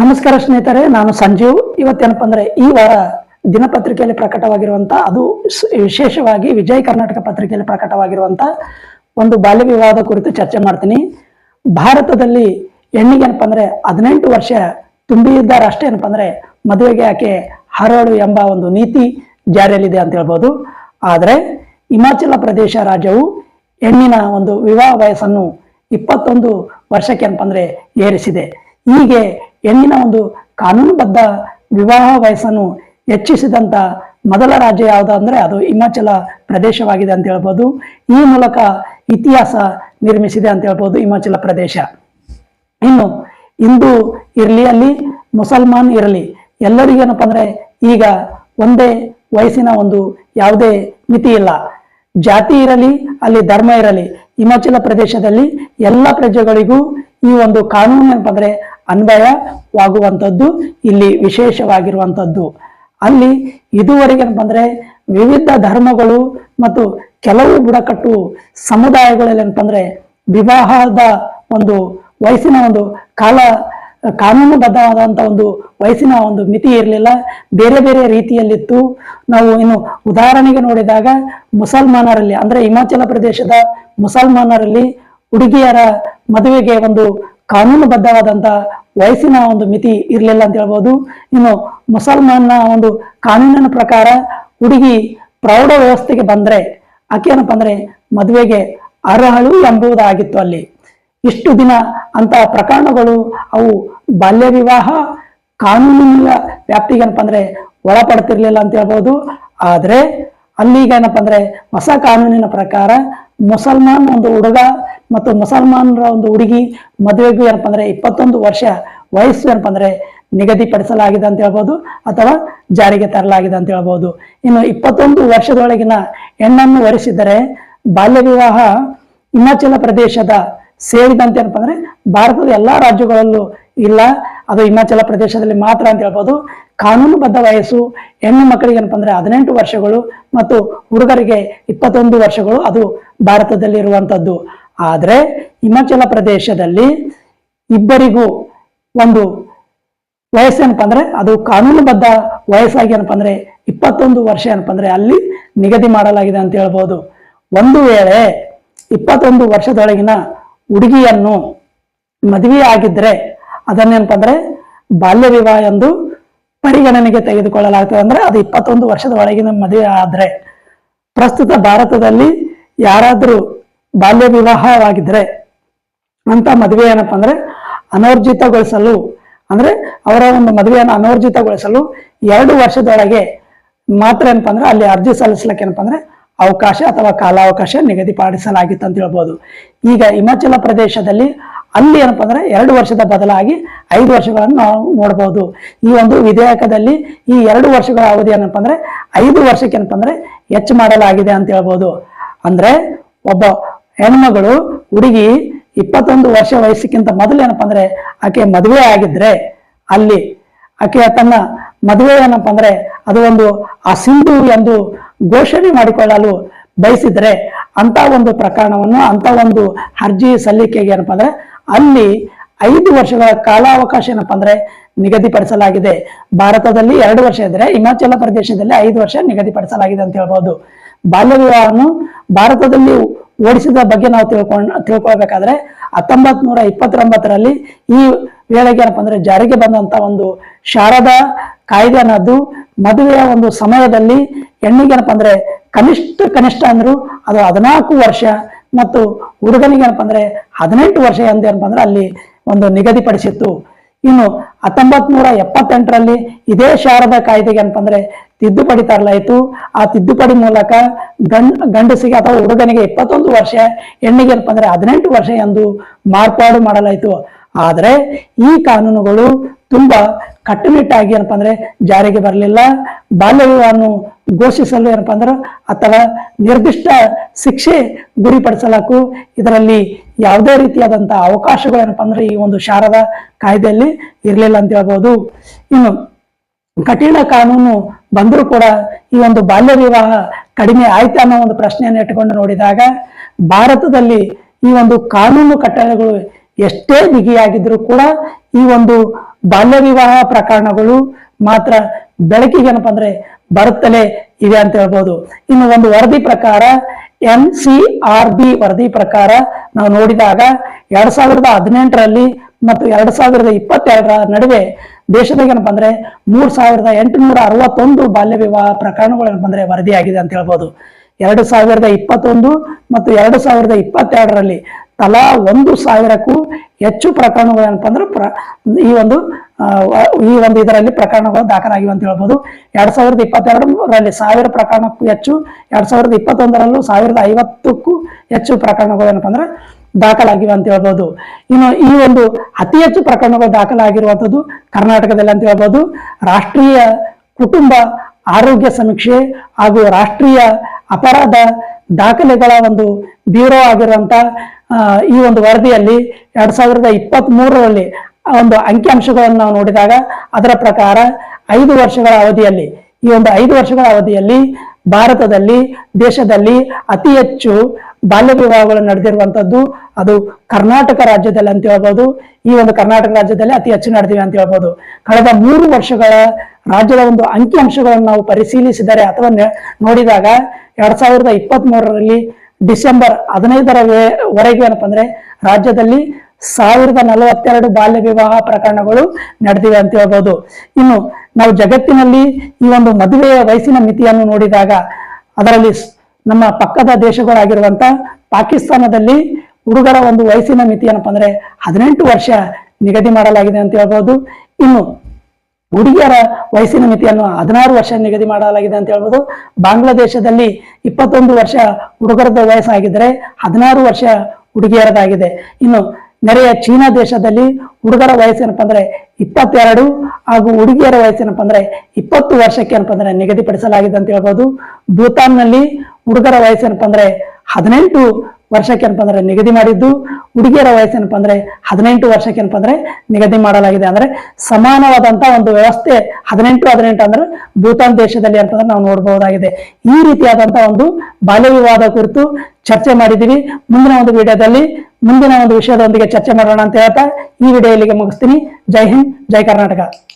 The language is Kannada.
ನಮಸ್ಕಾರ ಸ್ನೇಹಿತರೆ, ನಾನು ಸಂಜೀವ್ ಇವತ್ತೇನಪ್ಪ ಅಂದ್ರೆ ಈ ವಾರ ದಿನಪತ್ರಿಕೆಯಲ್ಲಿ ಪ್ರಕಟವಾಗಿರುವಂತ, ಅದು ವಿಶೇಷವಾಗಿ ವಿಜಯ ಕರ್ನಾಟಕ ಪತ್ರಿಕೆಯಲ್ಲಿ ಪ್ರಕಟವಾಗಿರುವಂತ ಒಂದು ಬಾಲ್ಯ ವಿವಾಹದ ಕುರಿತು ಚರ್ಚೆ ಮಾಡ್ತೀನಿ. ಭಾರತದಲ್ಲಿ ಹೆಣ್ಣಿಗೆ ಏನಪ್ಪ ಅಂದ್ರೆ ಹದಿನೆಂಟು ವರ್ಷ ತುಂಬಿದ್ದ ಅಷ್ಟೇ ಏನಪ್ಪ ಅಂದ್ರೆ ಮದುವೆಗೆ ಆಕೆ ಹರಳು ಎಂಬ ಒಂದು ನೀತಿ ಜಾರಿಯಲ್ಲಿದೆ ಅಂತ ಹೇಳ್ಬೋದು. ಆದರೆ ಹಿಮಾಚಲ ಪ್ರದೇಶ ರಾಜ್ಯವು ಹೆಣ್ಣಿನ ಒಂದು ವಿವಾಹ ವಯಸ್ಸನ್ನು ಇಪ್ಪತ್ತೊಂದು ವರ್ಷಕ್ಕೆ ಏನಪ್ಪ ಅಂದ್ರೆ ಏರಿಸಿದೆ. ಹೀಗೆ ಹೆಣ್ಣಿನ ಒಂದು ಕಾನೂನುಬದ್ಧ ವಿವಾಹ ವಯಸ್ಸನ್ನು ಹೆಚ್ಚಿಸಿದಂತ ಮೊದಲ ರಾಜ್ಯ ಯಾವುದು ಅಂದ್ರೆ ಅದು ಹಿಮಾಚಲ ಪ್ರದೇಶವಾಗಿದೆ ಅಂತ ಹೇಳ್ಬೋದು. ಈ ಮೂಲಕ ಇತಿಹಾಸ ನಿರ್ಮಿಸಿದೆ ಅಂತ ಹೇಳ್ಬೋದು ಹಿಮಾಚಲ ಪ್ರದೇಶ. ಇನ್ನು ಹಿಂದೂ ಇರಲಿ ಅಲ್ಲಿ, ಮುಸಲ್ಮಾನ್ ಇರಲಿ ಎಲ್ಲರಿಗೇನಪ್ಪ ಅಂದರೆ ಈಗ ಒಂದೇ ವಯಸ್ಸಿನ ಒಂದು ಯಾವುದೇ ಮಿತಿ ಇಲ್ಲ. ಜಾತಿ ಇರಲಿ, ಅಲ್ಲಿ ಧರ್ಮ ಇರಲಿ, ಹಿಮಾಚಲ ಪ್ರದೇಶದಲ್ಲಿ ಎಲ್ಲ ಪ್ರಜೆಗಳಿಗೂ ಈ ಒಂದು ಕಾನೂನು ಏನಪ್ಪ ಅಂದ್ರೆ ಅನ್ವಯವಾಗುವಂಥದ್ದು, ಇಲ್ಲಿ ವಿಶೇಷವಾಗಿರುವಂಥದ್ದು. ಅಲ್ಲಿ ಇದುವರೆಗೆ ಅಂದ್ರೆ ವಿವಿಧ ಧರ್ಮಗಳು ಮತ್ತು ಕೆಲವು ಬುಡಕಟ್ಟು ಸಮುದಾಯಗಳಲ್ಲಿ ಏನಪ್ಪ ವಿವಾಹದ ಒಂದು ವಯಸ್ಸಿನ ಒಂದು ಕಾಲ, ಕಾನೂನುಬದ್ಧವಾದಂಥ ಒಂದು ವಯಸ್ಸಿನ ಒಂದು ಮಿತಿ ಇರಲಿಲ್ಲ. ಬೇರೆ ಬೇರೆ ರೀತಿಯಲ್ಲಿತ್ತು. ನಾವು ಇನ್ನು ಉದಾಹರಣೆಗೆ ನೋಡಿದಾಗ ಮುಸಲ್ಮಾನರಲ್ಲಿ, ಅಂದ್ರೆ ಹಿಮಾಚಲ ಪ್ರದೇಶದ ಮುಸಲ್ಮಾನರಲ್ಲಿ ಹುಡುಗಿಯರ ಮದುವೆಗೆ ಒಂದು ಕಾನೂನುಬದ್ಧವಾದಂಥ ವಯಸ್ಸಿನ ಒಂದು ಮಿತಿ ಇರಲಿಲ್ಲ ಅಂತ ಹೇಳ್ಬೋದು. ಇನ್ನು ಮುಸಲ್ಮಾನ ಒಂದು ಕಾನೂನಿನ ಪ್ರಕಾರ ಹುಡುಗಿ ಪ್ರೌಢ ವ್ಯವಸ್ಥೆಗೆ ಬಂದ್ರೆ ಆಕೆ ಏನಪ್ಪ ಅಂದ್ರೆ ಮದುವೆಗೆ ಅರ್ಹಳು ಎಂಬುದಾಗಿತ್ತು ಅಲ್ಲಿ. ಇಷ್ಟು ದಿನ ಅಂತ ಪ್ರಕರಣಗಳು ಅವು ಬಾಲ್ಯ ವಿವಾಹ ಕಾನೂನಿನ ವ್ಯಾಪ್ತಿಗೆ ಏನಪ್ಪ ಅಂದ್ರೆ ಒಳಪಡ್ತಿರ್ಲಿಲ್ಲ ಅಂತ ಹೇಳ್ಬೋದು. ಆದರೆ ಅಲ್ಲಿಗೆ ಏನಪ್ಪ ಅಂದ್ರೆ ಹೊಸ ಕಾನೂನಿನ ಪ್ರಕಾರ ಮುಸಲ್ಮಾನ್ ಒಂದು ಹುಡುಗ ಮತ್ತು ಮುಸಲ್ಮಾನರ ಒಂದು ಹುಡುಗಿ ಮದುವೆಗೂ ಏನಪ್ಪ ಅಂದ್ರೆ ಇಪ್ಪತ್ತೊಂದು ವರ್ಷ ವಯಸ್ಸು ಏನಪ್ಪ ಅಂದ್ರೆ ನಿಗದಿಪಡಿಸಲಾಗಿದೆ ಅಂತ ಹೇಳ್ಬೋದು ಅಥವಾ ಜಾರಿಗೆ ತರಲಾಗಿದೆ ಅಂತ ಹೇಳ್ಬೋದು. ಇನ್ನು ಇಪ್ಪತ್ತೊಂದು ವರ್ಷದೊಳಗಿನ ಹೆಣ್ಣನ್ನು ವರಿಸಿದರೆ ಬಾಲ್ಯ ವಿವಾಹ ಹಿಮಾಚಲ ಪ್ರದೇಶದ ಸೇರಿದಂತೆ ಏನಪ್ಪ ಅಂದ್ರೆ ಭಾರತದ ಎಲ್ಲಾ ರಾಜ್ಯಗಳಲ್ಲೂ ಇಲ್ಲ. ಅದು ಹಿಮಾಚಲ ಪ್ರದೇಶದಲ್ಲಿ ಮಾತ್ರ ಅಂತ ಹೇಳ್ಬೋದು. ಕಾನೂನುಬದ್ಧ ವಯಸ್ಸು, ಹೆಣ್ಣು ಮಕ್ಕಳಿಗೆ ಏನಪ್ಪ ಅಂದ್ರೆ ಹದಿನೆಂಟು ವರ್ಷಗಳು ಮತ್ತು ಹುಡುಗರಿಗೆ ಇಪ್ಪತ್ತೊಂದು ವರ್ಷಗಳು ಅದು ಭಾರತದಲ್ಲಿ ಇರುವಂಥದ್ದು ಆದರೆ ಹಿಮಾಚಲ ಪ್ರದೇಶದಲ್ಲಿ ಇಬ್ಬರಿಗೂ ಒಂದು ವಯಸ್ಸು ಏನಪ್ಪ ಅಂದ್ರೆ ಅದು ಕಾನೂನುಬದ್ಧ ವಯಸ್ಸಾಗಿ ಏನಪ್ಪ ಅಂದ್ರೆ ಇಪ್ಪತ್ತೊಂದು ವರ್ಷ ಏನಪ್ಪ ಅಂದ್ರೆ ಅಲ್ಲಿ ನಿಗದಿ ಮಾಡಲಾಗಿದೆ ಅಂತ ಹೇಳ್ಬೋದು. ಒಂದು ವೇಳೆ ಇಪ್ಪತ್ತೊಂದು ವರ್ಷದೊಳಗಿನ ಹುಡುಗಿಯನ್ನು ಮದುವೆ ಆಗಿದ್ರೆ ಅದನ್ನೇನಪ್ಪ ಬಾಲ್ಯ ವಿವಾಹ ಎಂದು ಪರಿಗಣನೆಗೆ ತೆಗೆದುಕೊಳ್ಳಲಾಗ್ತದೆ ಅಂದ್ರೆ ಅದು ಇಪ್ಪತ್ತೊಂದು ವರ್ಷದ ಒಳಗಿನ ಮದುವೆ ಆದ್ರೆ ಪ್ರಸ್ತುತ ಭಾರತದಲ್ಲಿ ಯಾರಾದರೂ ಬಾಲ್ಯ ವಿವಾಹವಾಗಿದ್ರೆ ಅಂತ ಮದುವೆ ಏನಪ್ಪ ಅಂದ್ರೆ ಅನರ್ಜಿತಗೊಳಿಸಲು ಅಂದ್ರೆ ಅವರ ಒಂದು ಮದುವೆಯನ್ನು ಅನರ್ಜಿತಗೊಳಿಸಲು ಎರಡು ವರ್ಷದೊಳಗೆ ಮಾತ್ರ ಏನಪ್ಪ ಅಂದ್ರೆ ಅಲ್ಲಿ ಅರ್ಜಿ ಸಲ್ಲಿಸ್ಲಿಕ್ಕೆ ಏನಪ್ಪ ಅಂದ್ರೆ ಅವಕಾಶ ಅಥವಾ ಕಾಲಾವಕಾಶ ನಿಗದಿಪಡಿಸಲಾಗಿತ್ತು ಅಂತ ಹೇಳ್ಬೋದು. ಈಗ ಹಿಮಾಚಲ ಪ್ರದೇಶದಲ್ಲಿ ಅಲ್ಲಿ ಏನಪ್ಪ ಅಂದರೆ ಎರಡು ವರ್ಷದ ಬದಲಾಗಿ ಐದು ವರ್ಷಗಳನ್ನು ನಾವು ನೋಡ್ಬೋದು. ಈ ಒಂದು ವಿಧೇಯಕದಲ್ಲಿ ಈ ಎರಡು ವರ್ಷಗಳ ಅವಧಿ ಏನಪ್ಪ ಅಂದರೆ ಐದು ವರ್ಷಕ್ಕೆ ಏನಪ್ಪ ಅಂದರೆ ಹೆಚ್ಚು ಮಾಡಲಾಗಿದೆ ಅಂತ ಹೇಳ್ಬೋದು. ಅಂದರೆ ಒಬ್ಬ ಹೆಣ್ಮಗಳು ಹುಡುಗಿ ಇಪ್ಪತ್ತೊಂದು ವರ್ಷ ವಯಸ್ಸಕ್ಕಿಂತ ಮೊದಲು ಏನಪ್ಪ ಅಂದರೆ ಆಕೆ ಮದುವೆ ಆಗಿದ್ರೆ ಅಲ್ಲಿ ಆಕೆ ತನ್ನ ಮದುವೆ ಏನಪ್ಪ ಅಂದರೆ ಅದು ಒಂದು ಅಸಿಂಧು ಎಂದು ಘೋಷಣೆ ಮಾಡಿಕೊಳ್ಳಲು ಬಯಸಿದರೆ ಅಂತ ಒಂದು ಪ್ರಕರಣವನ್ನು ಅಂತ ಒಂದು ಅರ್ಜಿ ಸಲ್ಲಿಕೆಗೆ ಏನಪ್ಪ ಅಂದ್ರೆ ಅಲ್ಲಿ ಐದು ವರ್ಷಗಳ ಕಾಲಾವಕಾಶ ಏನಪ್ಪಾ ಅಂದ್ರೆ ನಿಗದಿಪಡಿಸಲಾಗಿದೆ. ಭಾರತದಲ್ಲಿ ಎರಡು ವರ್ಷ ಇದ್ರೆ ಹಿಮಾಚಲ ಪ್ರದೇಶದಲ್ಲಿ ಐದು ವರ್ಷ ನಿಗದಿಪಡಿಸಲಾಗಿದೆ ಅಂತ ಹೇಳ್ಬೋದು. ಬಾಲ್ಯ ವಿವಾಹವನ್ನು ಭಾರತದಲ್ಲಿ ಓಡಿಸಿದ ಬಗ್ಗೆ ನಾವು ತಿಳ್ಕೊಂಡ್ ತಿಳ್ಕೊಳ್ಬೇಕಾದ್ರೆ ಹತ್ತೊಂಬತ್ ನೂರ ಇಪ್ಪತ್ತೊಂಬತ್ತರಲ್ಲಿ ಈ ವೇಳೆಗೆ ಏನಪ್ಪ ಅಂದ್ರೆ ಜಾರಿಗೆ ಬಂದಂತ ಒಂದು ಶಾರದಾ ಕಾಯ್ದೆ ಅನ್ನೋದು ಮದುವೆಯ ಒಂದು ಸಮಯದಲ್ಲಿ ಹೆಣ್ಣಿಗೆ ಏನಪ್ಪ ಅಂದ್ರೆ ಕನಿಷ್ಠ ಕನಿಷ್ಠ ಅಂದ್ರು ಅದು ಹದಿನಾಲ್ಕು ವರ್ಷ ಮತ್ತು ಹುಡುಗನಿಗೆ ಏನಪ್ಪ ಅಂದ್ರೆ ಹದಿನೆಂಟು ವರ್ಷ ಎಂದು ಏನಪ್ಪ ಅಂದ್ರೆ ಅಲ್ಲಿ ಒಂದು ನಿಗದಿಪಡಿಸಿತ್ತು ಇನ್ನು ಹತ್ತೊಂಬತ್ ನೂರ ಎಪ್ಪತ್ತೆಂಟರಲ್ಲಿ ಇದೇ ಶಾರದ ಕಾಯ್ದೆಗೆ ಏನಪ್ಪ ಅಂದ್ರೆ ತಿದ್ದುಪಡಿ ತರಲಾಯಿತು. ಆ ತಿದ್ದುಪಡಿ ಮೂಲಕ ಗಂಡ್, ಗಂಡಸಿಗೆ ಅಥವಾ ಹುಡುಗನಿಗೆ ಇಪ್ಪತ್ತೊಂದು ವರ್ಷ ಹೆಣ್ಣಿಗೆ ಏನಪ್ಪ ಅಂದ್ರೆ ಹದಿನೆಂಟು ವರ್ಷ ಎಂದು ಮಾರ್ಪಾಡು ಮಾಡಲಾಯಿತು. ಆದರೆ ಈ ಕಾನೂನುಗಳು ತುಂಬಾ ಕಟ್ಟುನಿಟ್ಟಾಗಿ ಏನಪ್ಪಾ ಅಂದ್ರೆ ಜಾರಿಗೆ ಬರಲಿಲ್ಲ. ಬಾಲ್ಯ ವಿವಾಹವನ್ನು ಘೋಷಿಸಲು ಏನಪ್ಪ ಅಂದ್ರೆ ಅಥವಾ ನಿರ್ದಿಷ್ಟ ಶಿಕ್ಷೆ ಗುರಿಪಡಿಸಲಾಕು ಇದರಲ್ಲಿ ಯಾವುದೇ ರೀತಿಯಾದಂತಹ ಅವಕಾಶಗಳು ಏನಪ್ಪ ಅಂದ್ರೆ ಈ ಒಂದು ಶಾರದಾ ಕಾಯ್ದೆಯಲ್ಲಿ ಇರಲಿಲ್ಲ ಅಂತ ಹೇಳ್ಬೋದು. ಇನ್ನು ಕಠಿಣ ಕಾನೂನು ಬಂದರೂ ಕೂಡ ಈ ಒಂದು ಬಾಲ್ಯ ವಿವಾಹ ಕಡಿಮೆ ಆಯ್ತು ಅನ್ನೋ ಒಂದು ಪ್ರಶ್ನೆಯನ್ನು ಇಟ್ಟುಕೊಂಡು ನೋಡಿದಾಗ ಭಾರತದಲ್ಲಿ ಈ ಒಂದು ಕಾನೂನು ಕಟ್ಟಳೆಗಳು ಎಷ್ಟೇ ಬಿಗಿಯಾಗಿದ್ರೂ ಕೂಡ ಈ ಒಂದು ಬಾಲ್ಯ ವಿವಾಹ ಪ್ರಕರಣಗಳು ಮಾತ್ರ ಬೆಳಕಿಗೆ ಏನಪ್ಪ ಅಂದ್ರೆ ಬರುತ್ತಲೇ ಇದೆ ಅಂತ ಹೇಳ್ಬೋದು. ಇನ್ನು ಒಂದು ವರದಿ ಪ್ರಕಾರ ಎನ್ ಸಿ ಆರ್ ಬಿ ವರದಿ ಪ್ರಕಾರ ನಾವು ನೋಡಿದಾಗ ಎರಡ್ ಸಾವಿರದ ಹದಿನೆಂಟರಲ್ಲಿ ಮತ್ತು ಎರಡ್ ಸಾವಿರದ ಇಪ್ಪತ್ತೆರಡರ ನಡುವೆ ದೇಶದಾಗ ಏನಪ್ಪ ಅಂದ್ರೆ ಮೂರ್ ಸಾವಿರದ ಎಂಟುನೂರ ಅರವತ್ತೊಂದು ಬಾಲ್ಯ ವಿವಾಹ ಪ್ರಕರಣಗಳು ಏನಪ್ಪ ಅಂದ್ರೆ ವರದಿಯಾಗಿದೆ ಅಂತ ಹೇಳ್ಬೋದು. ಎರಡು ಸಾವಿರದ ಇಪ್ಪತ್ತೊಂದು ಮತ್ತು ಎರಡು ಸಾವಿರದ ಇಪ್ಪತ್ತೆರಡರಲ್ಲಿ ತಲಾ ಒಂದು ಸಾವಿರಕ್ಕೂ ಹೆಚ್ಚು ಪ್ರಕರಣಗಳು ಏನಪ್ಪ ಪ್ರ ಈ ಒಂದು ಈ ಒಂದು ಇದರಲ್ಲಿ ಪ್ರಕರಣಗಳು ದಾಖಲಾಗಿವೆ ಅಂತ ಹೇಳ್ಬೋದು. ಎರಡ್ ಸಾವಿರದ ಇಪ್ಪತ್ತೆರಡರಲ್ಲಿ ಸಾವಿರ ಪ್ರಕರಣಕ್ಕೂ ಹೆಚ್ಚು ಎರಡ್ ಸಾವಿರದ ಇಪ್ಪತ್ತೊಂದರಲ್ಲೂ ಸಾವಿರದ ಐವತ್ತಕ್ಕೂ ಹೆಚ್ಚು ಪ್ರಕರಣಗಳು ಏನಪ್ಪಾ ಅಂದ್ರೆ ದಾಖಲಾಗಿವೆ ಅಂತ ಹೇಳ್ಬೋದು. ಇನ್ನು ಈ ಒಂದು ಅತಿ ಹೆಚ್ಚು ಪ್ರಕರಣಗಳು ದಾಖಲಾಗಿರುವಂಥದ್ದು ಕರ್ನಾಟಕದಲ್ಲಿ ಅಂತ ಹೇಳ್ಬೋದು. ರಾಷ್ಟ್ರೀಯ ಕುಟುಂಬ ಆರೋಗ್ಯ ಸಮೀಕ್ಷೆ ಹಾಗೂ ರಾಷ್ಟ್ರೀಯ ಅಪರಾಧ ದಾಖಲೆಗಳ ಒಂದು ಬ್ಯೂರೋ ಆಗಿರುವಂತ ಆ, ಈ ಒಂದು ವರದಿಯಲ್ಲಿ ಎರಡ್ ಸಾವಿರದ ಇಪ್ಪತ್ತ್ ಮೂರರಲ್ಲಿ ಒಂದು ಅಂಕಿಅಂಶಗಳನ್ನು ನಾವು ನೋಡಿದಾಗ ಅದರ ಪ್ರಕಾರ ಐದು ವರ್ಷಗಳ ಅವಧಿಯಲ್ಲಿ, ಈ ಒಂದು ಐದು ವರ್ಷಗಳ ಅವಧಿಯಲ್ಲಿ ಭಾರತದಲ್ಲಿ, ದೇಶದಲ್ಲಿ ಅತಿ ಹೆಚ್ಚು ಬಾಲ್ಯ ವಿವಾಹಗಳು ನಡೆದಿರುವಂತದ್ದು ಅದು ಕರ್ನಾಟಕ ರಾಜ್ಯದಲ್ಲಿ ಅಂತ ಹೇಳ್ಬೋದು. ಈ ಒಂದು ಕರ್ನಾಟಕ ರಾಜ್ಯದಲ್ಲಿ ಅತಿ ಹೆಚ್ಚು ನಡೆದಿವೆ ಅಂತ ಹೇಳ್ಬೋದು. ಕಳೆದ ಮೂರು ವರ್ಷಗಳ ರಾಜ್ಯದ ಒಂದು ಅಂಕಿಅಂಶಗಳನ್ನು ನಾವು ಪರಿಶೀಲಿಸಿದರೆ ಅಥವಾ ನೋಡಿದಾಗ ಎರಡ್ ಸಾವಿರದ ಇಪ್ಪತ್ತ್ ಮೂರರಲ್ಲಿ ಡಿಸೆಂಬರ್ ಹದಿನೈದರ ವರೆಗೆ ಏನಪ್ಪ ಅಂದ್ರೆ ರಾಜ್ಯದಲ್ಲಿ ಸಾವಿರದ ನಲವತ್ತೆರಡು ಬಾಲ್ಯ ವಿವಾಹ ಪ್ರಕರಣಗಳು ನಡೆದಿವೆ ಅಂತ ಹೇಳ್ಬೋದು. ಇನ್ನು ನಾವು ಜಗತ್ತಿನಲ್ಲಿ ಈ ಒಂದು ಮದುವೆಯ ವಯಸ್ಸಿನ ಮಿತಿಯನ್ನು ನೋಡಿದಾಗ ಅದರಲ್ಲಿ ನಮ್ಮ ಪಕ್ಕದ ದೇಶಗಳಾಗಿರುವಂತ ಪಾಕಿಸ್ತಾನದಲ್ಲಿ ಹುಡುಗರ ಒಂದು ವಯಸ್ಸಿನ ಮಿತಿ ಏನಪ್ಪ ಅಂದ್ರೆ ಹದಿನೆಂಟು ವರ್ಷ ನಿಗದಿ ಮಾಡಲಾಗಿದೆ ಅಂತ ಹೇಳ್ಬೋದು. ಇನ್ನು ಹುಡುಗಿಯರ ವಯಸ್ಸಿನ ಮಿತಿಯನ್ನು ಹದಿನಾರು ವರ್ಷ ನಿಗದಿ ಮಾಡಲಾಗಿದೆ ಅಂತ ಹೇಳ್ಬೋದು. ಬಾಂಗ್ಲಾದೇಶದಲ್ಲಿ ಇಪ್ಪತ್ತೊಂದು ವರ್ಷ ಹುಡುಗರದ ವಯಸ್ಸಾಗಿದ್ದರೆ ಹದಿನಾರು ವರ್ಷ ಹುಡುಗಿಯರದಾಗಿದೆ ಇನ್ನು ನೆರೆಯ ಚೀನಾ ದೇಶದಲ್ಲಿ ಹುಡುಗರ ವಯಸ್ಸೇನಪ್ಪ ಅಂದರೆ ಇಪ್ಪತ್ತೆರಡು ಹಾಗೂ ಹುಡುಗಿಯರ ವಯಸ್ಸೇನಪ್ಪ ಅಂದರೆ ಇಪ್ಪತ್ತು ವರ್ಷಕ್ಕೆ ಏನಪ್ಪ ಅಂದರೆ ನಿಗದಿಪಡಿಸಲಾಗಿದೆ ಅಂತ ಹೇಳ್ಬೋದು. ಭೂತಾನ್ನಲ್ಲಿ ಹುಡುಗರ ವಯಸ್ಸೇನಪ್ಪ ಅಂದರೆ ಹದಿನೆಂಟು ವರ್ಷಕ್ಕೆ ಏನಪ್ಪ ಅಂದ್ರೆ ನಿಗದಿ ಮಾಡಿದ್ದು, ಹುಡುಗಿಯರ ವಯಸ್ಸೇನಪ್ಪ ಅಂದ್ರೆ ಹದಿನೆಂಟು ವರ್ಷಕ್ಕೆ ಏನಪ್ಪ ಅಂದ್ರೆ ನಿಗದಿ ಮಾಡಲಾಗಿದೆ. ಅಂದ್ರೆ ಸಮಾನವಾದಂತ ಒಂದು ವ್ಯವಸ್ಥೆ ಹದಿನೆಂಟು ಹದಿನೆಂಟು ಅಂದ್ರೆ ಭೂತಾನ್ ದೇಶದಲ್ಲಿ ಅಂತಂದ್ರೆ ನಾವು ನೋಡಬಹುದಾಗಿದೆ. ಈ ರೀತಿಯಾದಂತ ಒಂದು ಬಾಲ್ಯ ವಿವಾದ ಕುರಿತು ಚರ್ಚೆ ಮಾಡಿದ್ದೀವಿ. ಮುಂದಿನ ಒಂದು ವಿಡಿಯೋದಲ್ಲಿ, ಮುಂದಿನ ಒಂದು ವಿಷಯದೊಂದಿಗೆ ಚರ್ಚೆ ಮಾಡೋಣ ಅಂತ ಹೇಳ್ತಾ ಈ ವಿಡಿಯೋ ಇಲ್ಲಿಗೆ ಮುಗಿಸ್ತೀನಿ. ಜೈ ಹಿಂದ್, ಜೈ ಕರ್ನಾಟಕ.